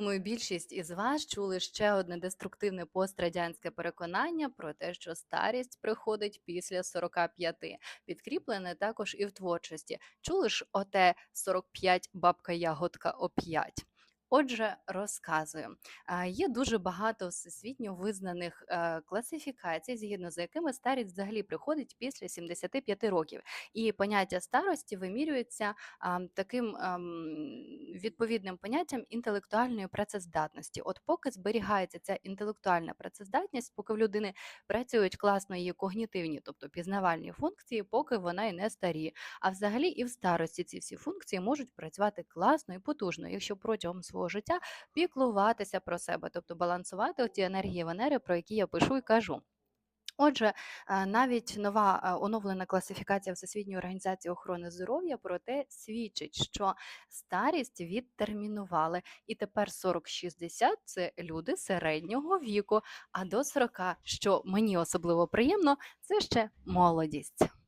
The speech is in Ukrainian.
Думаю, більшість із вас чули ще одне деструктивне пострадянське переконання про те, що старість приходить після 45, підкріплене також і в творчості. Чули ж оте 45 бабка ягодка о 5? Отже, розказую. Є дуже багато всесвітньо визнаних е, класифікацій, згідно з якими старість взагалі приходить після 75 років. І поняття старості вимірюється таким відповідним поняттям інтелектуальної працездатності. От поки зберігається ця інтелектуальна працездатність, поки в людини працюють класно її когнітивні, тобто пізнавальні функції, поки вона і не старіє. А взагалі і в старості ці всі функції можуть працювати класно і потужно, якщо протягом свого життя піклуватися про себе, тобто балансувати ті енергії Венери, про які я пишу і кажу. Отже, е, навіть нова е, оновлена класифікація Всесвітньої організації охорони здоров'я проте свідчить, що старість відтермінували, і тепер 40-60 – це люди середнього віку, а до 40, що мені особливо приємно, це ще молодість.